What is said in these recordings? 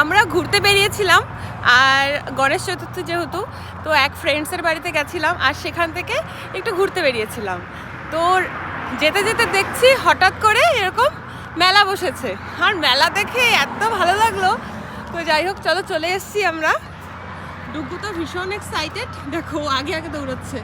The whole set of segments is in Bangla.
আমরা ঘুরতে বেরিয়েছিলাম আর গণেশ চতুর্থী যেহেতু, তো এক ফ্রেন্ডসের বাড়িতে গেছিলাম আর সেখান থেকে একটু ঘুরতে বেরিয়েছিলাম। তো যেতে যেতে দেখছি হঠাৎ করে এরকম মেলা বসেছে। আর মেলা দেখে এত ভালো লাগল। তো যাই হোক, চলো চলে এসেছি আমরা। ডুগু তো ভীষণ এক্সাইটেড দেখো আগে আগে দৌড়চ্ছে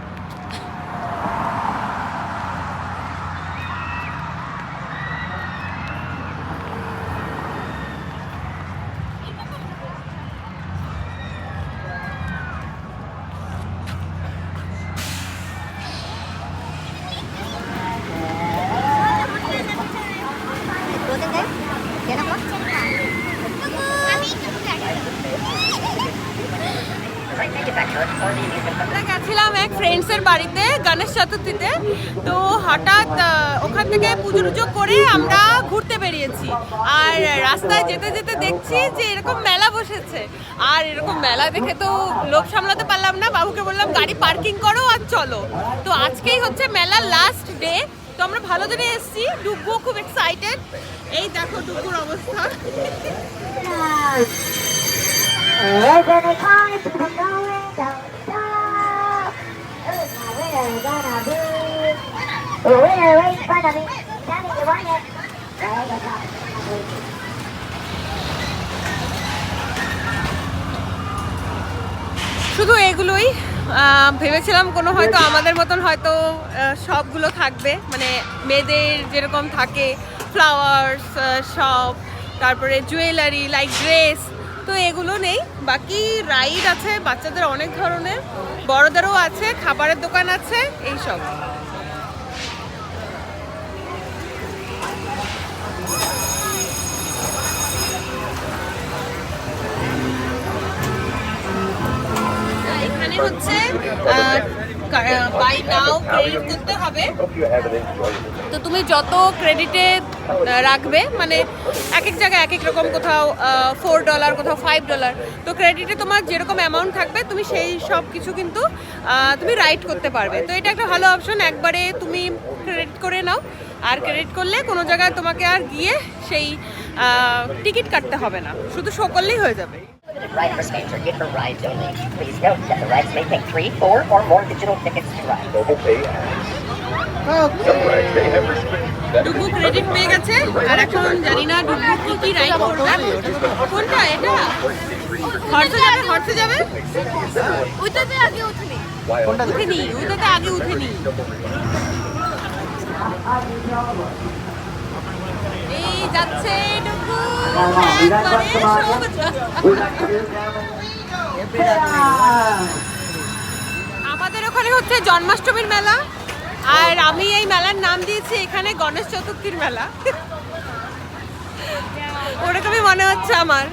আমরা গেছিলাম এক ফ্রেন্ডসের বাড়িতে গণেশ চতুর্থীতে তো হঠাৎ ওখান থেকে পুজো টুজো করে আমরা ঘুরতে বেরিয়েছি। আর রাস্তায় যেতে যেতে দেখছি যে এরকম মেলা বসেছে। আর এরকম মেলা দেখে তো লোভ সামলাতে পারলাম না। বাবুকে বললাম, গাড়ি পার্কিং করো আর চলো। তো আজকেই হচ্ছে মেলার লাস্ট ডে তো আমরা ভালো দিনে এসেছি। ডুব্বু খুব এক্সাইটেড এই দেখো ডুব্বুর অবস্থা? শুধু এগুলোই ভেবেছিলাম কোনো হয়তো আমাদের মতন হয়তো সবগুলো থাকবে। মানে মেয়েদের যেরকম থাকে ফ্লাওয়ার্স সব, তারপরে জুয়েলারি লাইক ড্রেস তো এগুলো নেই। বাকি রাইড আছে, বাচ্চাদের অনেক ধরনের। বড়দেরও আছে, খাবারের দোকান আছে এইসব এখানে হচ্ছে ক্রেডিট করতে হবে। তো তুমি যত ক্রেডিটে রাখবে। মানে এক এক জায়গায় এক এক রকম কোথাও ফোর ডলার কোথাও ফাইভ ডলার তো ক্রেডিটে তোমার যেরকম অ্যামাউন্ট থাকবে তুমি সেই সব কিছু কিন্তু তুমি রাইট করতে পারবে। তো এটা একটা ভালো অপশন একবারে তুমি ক্রেডিট করে নাও। আর ক্রেডিট করলে কোনো জায়গায় তোমাকে আর গিয়ে সেই টিকিট কাটতে হবে না। শুধু শো করলেই হয়ে যাবে। For rides only. Please note that the rides may take three, four, or more digital tickets to ride. Mobile pay apps. ডুবু ক্রেডিট পেয়ে গেছে। আর এখন জানি না ডুবু কি কি রাইড করবে। কোনটা এটা? হর্সে যাবে হর্সে যাবে? ওইটাতে আগে উঠেনি। উঠেনি ওইটাতে আগে উঠেনি। এই যাচ্ছে ডুবু আমাদের ওখানে হচ্ছে জন্মাষ্টমীর মেলা। আর আমি এই মেলার নাম দিয়েছি এখানে গণেশ চতুর্থীর মেলা। ওরকমই মনে হচ্ছে আমার।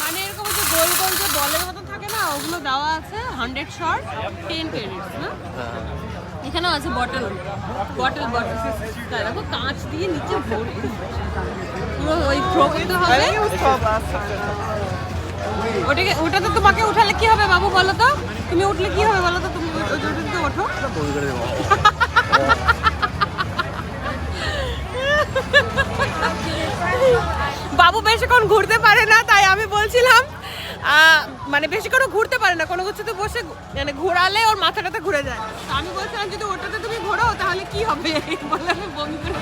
মানে এরকম যে গোল গোল যে বলের মতো থাকে না, ওগুলো দেওয়া আছে হান্ড্রেড শর্ট টেন ক্রেডিটস না? এখানেও আছে বটল বটল বটল দেখো কাঁচ দিয়ে নিচে ভর্তি। পুরো ওই থ্রো করতে হবে ওটাকে ওটাতে তোমাকে উঠালে কি হবে বাবু বলো তো? তুমি উঠলে কি হবে বলো তো? তুমি ওটাতে ওঠো। বাবু বেশিক্ষণ ঘুরতে পারে না তাই আমি বলছিলাম আহ, বেশি করে ঘুরতে পারে না। কোনো কিছু তো বসে মানে ঘোরালে ওর মাথা টাথা ঘুরে যায়। আমি বলছিলাম যদি ওটাতে তুমি ঘোরাও তাহলে কি হবে? বলে আমি বমি করে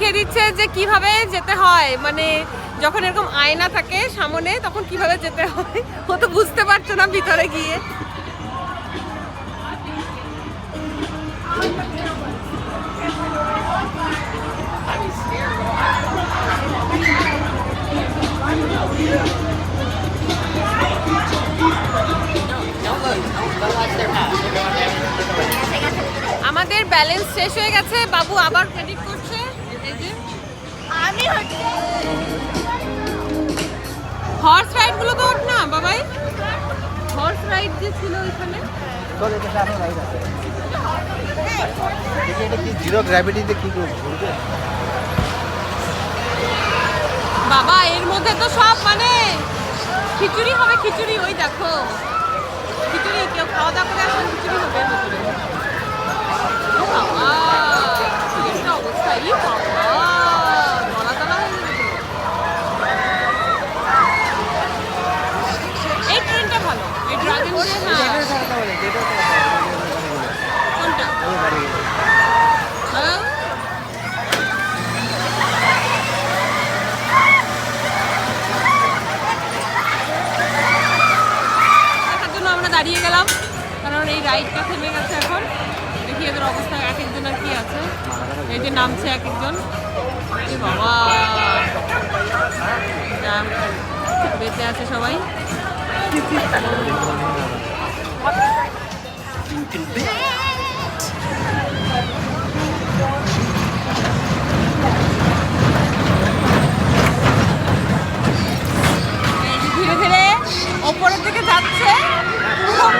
শিখিয়ে দিচ্ছে যে কীভাবে যেতে হয়। মানে যখন এরকম আয়না থাকে সামনে, তখন কীভাবে যেতে হয়, ও তো বুঝতে পারছ না ভিতরে গিয়ে। আমাদের ব্যালেন্স শেষ হয়ে গেছে। বাবু আবার ক্রেডিট আমি হচ্ছে হর্স রাইডগুলো তো ওঠ না বাবাই। হর্স রাইড যে ছিল ওইখানে। এটা কি জিরো গ্র্যাভিটিতে কি ঘুরবে বাবা এর মধ্যে তো সব মানে খিচুড়ি হবে খিচুড়ি। ওই দেখো। খিচুড়ি কেউ খাওয়া দাওয়া করে আসলে খিচুড়ি হবে ও বাবা কি একটা অবস্থা ই বাবা গলা তলা হয়ে যাবে তো। এই ট্রেনটা ভালো এই ড্রাগন যে হ্যাঁ কোনটা হ্যাঁ দেখার জন্য আমরা দাঁড়িয়ে গেলাম কারণ এই রাইডটা থেমে গেছে এখন। দেখি এদের অবস্থা এক একজনের কি আছে। এই যে নামছে এক একজন বাবা বেঁচে আছে সবাই এই যে ধীরে ধীরে ওপরের দিকে যাচ্ছে পুরো-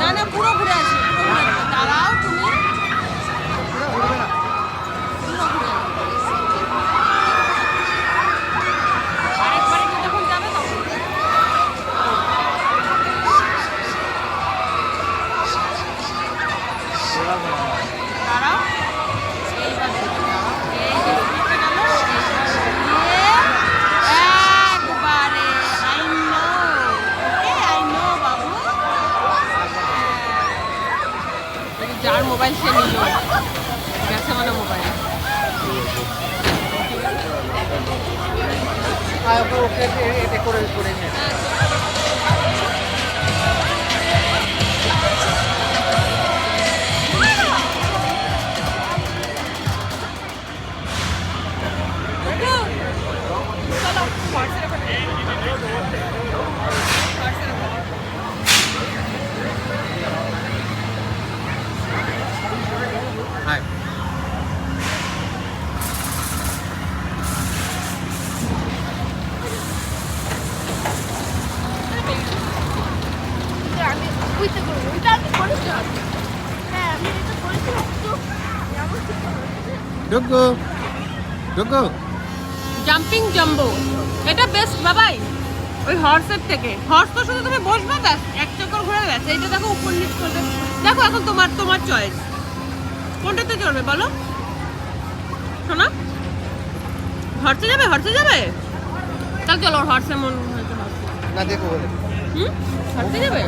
না না পুরো ঘুরে আসে পুরো ঘুরে আসে। দাঁড়াও তুমি পুরো ঘুরে আসে। আরেকবার একটু যখন যাবে তখন দাঁড়াও এইবার দেখো, দাঁড়াও। এই যে স্পিডটা গেল, এইবার দিয়ে একবারে I know. Okay, I know, বাবু। হ্যাঁ। মোবাইল সে নিল গেছে মানে মোবাইল ওকে করে করে ডুগু ডুগু জাম্পিং জাম্বো এটা বেস্ট বাবাই। ওই হর্সের থেকে। হর্স তো শুধু তুমি বসবে ব্যাস এক চক্কর ঘুরে ব্যাস। এইটা দেখো উপর নিচ করবে। দেখো এখন তোমার তোমার চয়েস কোনটাতে চড়বে বলো? শোনা। হর্সে যাবে হর্সে যাবে? তাহলে চলো হর্সে মন হয়েছে না দেখো হুম? হর্সে যাবে?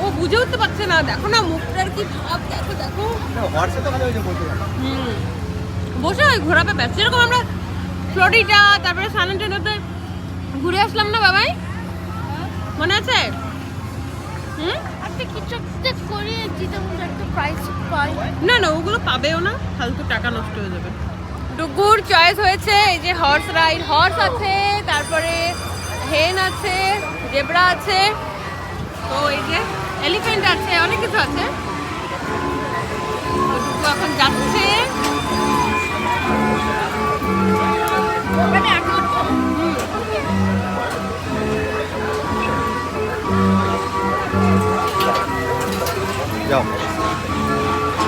ও বুঝে উঠতে পারছে না। দেখো না মুখটার কি ভাব দেখো দেখো। হুম। বসে ওই ঘোরাবে ব্যাস যেরকম আমরা ফ্লোরিডা তারপরে সান ঘুরে আসলাম না বাবাই? মনে আছে? হুম? একটা কিছু একটা করে দিতে মধ্যে একটা প্রাইস পাই না না ওগুলো পাবেও না। ফালতু টাকা নষ্ট হয়ে যাবে। ডুগুর চয়েস হয়েছে এই যে হর্স রাইড হর্স আছে তারপরে হেন আছে জেব্রা আছে। তো এই যে এলিফ্যান্ট আছে অনেক কিছু আছে। এখন যাচ্ছে। যাও।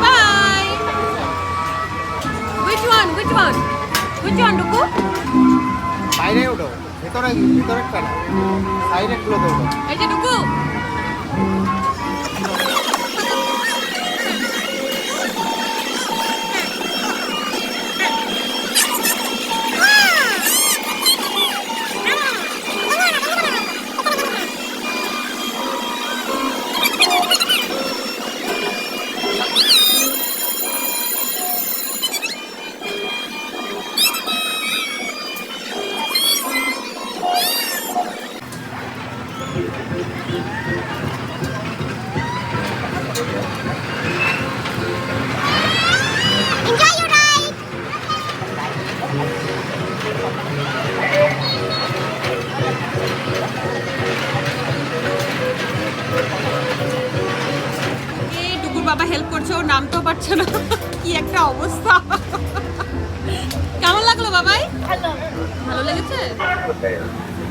Bye which one which one? Which one বাইরে ওঠো ভেতরে ভেতরে না। সাইডে ওঠো এই যে ডুগু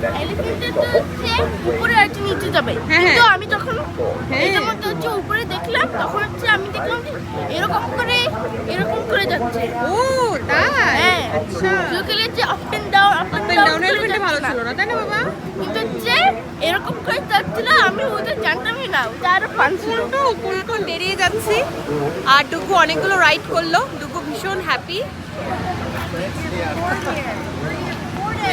হচ্ছে উপরে আর নিচে যাবে। হ্যাঁ, কিন্তু হ্যাঁ। আমি যখন হ্যাঁ। এটার মধ্যে হচ্ছে উপরে দেখলাম তখন হচ্ছে আমি দেখলাম যে এরকম করে এরকম করে যাচ্ছে। ও তাই? আচ্ছা। লোকালি হচ্ছে up and down up and down down ভালো ছিল না তাই না বাবা? কিন্তু হচ্ছে এরকম করে যাচ্ছিল আমি ওটা জানতামই না। ওটা আরও ফান ছিল। তো উপরে এখন বেরিয়ে যাচ্ছি আর ডুগু অনেকগুলো রাইড করল। ডুগু ভীষণ happy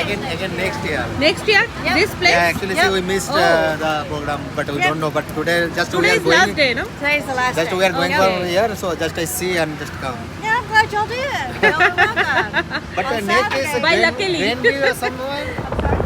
again again next year. Next year, yeah. this place. Yeah, actually, yeah. see, we missed oh. uh, the program, but we yeah. don't know. But today, just today we are is going. last day, no? Today is the last. Just day. we are going okay. for here, so just I see and just come. Yeah, I'm glad. You're welcome. but On uh, next is by luckily. When we are somewhere.